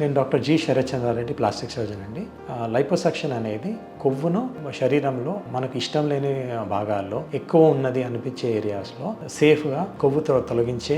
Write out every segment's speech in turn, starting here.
నేను doctor G Sarath Chandra Reddy plastic surgeon అండి. Liposuction అనేది కొవ్వును శరీరంలో మనకు ఇష్టం లేని భాగాల్లో ఎక్కువ ఉన్నది అనిపించే ఏరియాస్లో సేఫ్గా కొవ్వుతో తొలగించే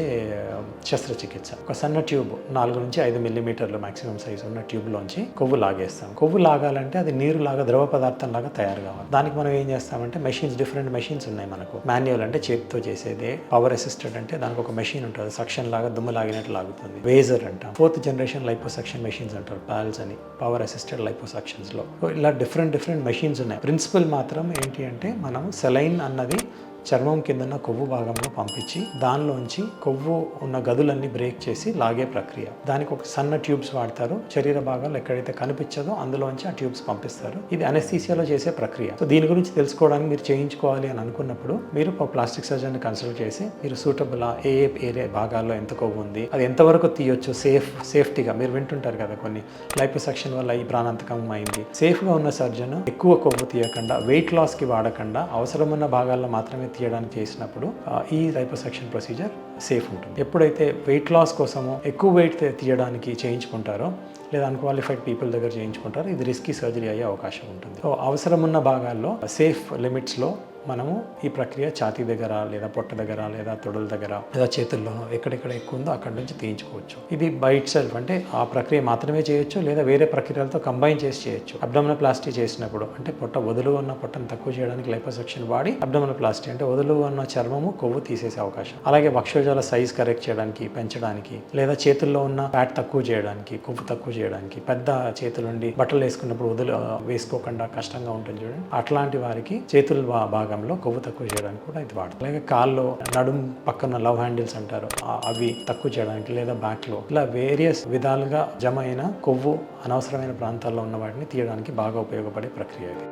శస్త్రచికిత్స. ఒక సన్న ట్యూబ్ నాలుగు నుంచి ఐదు మిల్లీమీటర్లు మాక్సిమం సైజ్ ఉన్న ట్యూబ్లోంచి కొవ్వు లాగేస్తాం. కొవ్వు లాగాలంటే అది నీరు లాగా ద్రవ పదార్థం లాగా తయారు కావాలి దానికి మనం ఏం చేస్తామంటే మెషిన్స్ డిఫరెంట్ మెషిన్స్ ఉన్నాయి మనకు. మాన్యువల్ అంటే చేతితో చేసేదే పవర్ అసిస్టెడ్ అంటే దానికి ఒక మెషిన్ ఉంటుంది. సక్షన్ లాగా దుమ్ము లాగినట్టు లాగుతుంది. వేజర్ అంటాం. ఫోర్త్ జనరేషన్ లైపోసక్షన్ మెషిన్స్ అంటారు పాల్స్ అని పవర్ అసిస్టెడ్ లైపోసక్షన్స్లో ఇలా డిఫరెంట్ డిఫరెంట్ మెషిన్స్ ఉన్నాయి. ప్రిన్సిపల్ మాత్రం ఏంటి అంటే మనం సెలైన్ అన్నది చర్మం కిందన్న కొవ్వు భాగంలో పంపించి దానిలోంచి కొవ్వు ఉన్న గదులన్నీ బ్రేక్ చేసి లాగే ప్రక్రియ. దానికి ఒక సన్న ట్యూబ్స్ వాడతారు. శరీర భాగాలు ఎక్కడైతే కనిపించదో అందులోంచి ఆ ట్యూబ్స్ పంపిస్తారు. ఇది అనస్థీసియాలో చేసే ప్రక్రియ. సో దీని గురించి తెలుసుకోవడానికి మీరు చేయించుకోవాలి అని అనుకున్నప్పుడు మీరు ఒక ప్లాస్టిక్ సర్జన్ కన్సల్ట్ చేసి మీరు సూటబుల్ ఏ ఏ ఏరియా భాగాల్లో ఎంత కొవ్వు ఉంది అది ఎంతవరకు తీయొచ్చు సేఫ్ సేఫ్టీగా మీరు వింటుంటారు కదా కొన్ని లైపోసక్షన్ వల్ల ఈ ప్రాణాంతకం అయింది. సేఫ్గా ఉన్న సర్జన్ ఎక్కువ కొవ్వు తీయకుండా వెయిట్ లాస్కి వాడకుండా అవసరమున్న భాగాల్లో మాత్రమే తీయడానికి చేసినప్పుడు ఈ లైపోసెక్షన్ ప్రొసీజర్ సేఫ్ ఉంటుంది. ఎప్పుడైతే వెయిట్ లాస్ కోసమో ఎక్కువ వెయిట్ తీయడానికి చేయించుకుంటారో లేదా అన్క్వాలిఫైడ్ పీపుల్ దగ్గర చేయించుకుంటారో ఇది రిస్కీ సర్జరీ అయ్యే అవకాశం ఉంటుంది. సో అవసరం ఉన్న భాగాల్లో సేఫ్ లిమిట్స్లో మనము ఈ ప్రక్రియ ఛాతీ దగ్గర లేదా పొట్ట దగ్గర లేదా తొడల దగ్గర లేదా చేతుల్లోనో ఎక్కడెక్కడ ఎక్కువ ఉందో అక్కడి నుంచి తీయించుకోవచ్చు. ఇది బైట్ సెల్ఫ్ అంటే ఆ ప్రక్రియ మాత్రమే చేయొచ్చు లేదా వేరే ప్రక్రియలతో కంబైన్ చేసి చేయొచ్చు. అబ్డమన ప్లాస్టీ చేసినప్పుడు అంటే పొట్ట వదులు ఉన్న పొట్టను తక్కువ చేయడానికి లైపోసెక్షన్ వాడి అబ్డమినల్ ప్లాస్టీ అంటే వదులు ఉన్న చర్మము కొవ్వు తీసేసే అవకాశం. అలాగే వక్షోజాల సైజ్ కరెక్ట్ చేయడానికి పెంచడానికి లేదా చేతుల్లో ఉన్న ఫ్యాట్ తక్కువ చేయడానికి కొవ్వు తక్కువ చేయడానికి పెద్ద చేతులుండి బట్టలు వేసుకున్నప్పుడు వదులు వేసుకోకుండా కష్టంగా ఉంటుంది చూడండి. అట్లాంటి వారికి చేతులు బాగా భాగంలో కొవ్వు తక్కువ చేయడానికి కూడా ఇది వాడతారు అలాగే కాల్లో నడుం పక్కన లవ్ హ్యాండిల్స్ అంటారు. అవి తక్కువ చేయడానికి లేదా బ్యాక్లో ఇలా వేరియస్ విధాలుగా జమ అయిన కొవ్వు అనవసరమైన ప్రాంతాల్లో ఉన్న వాటిని తీయడానికి బాగా ఉపయోగపడే ప్రక్రియ ఇది.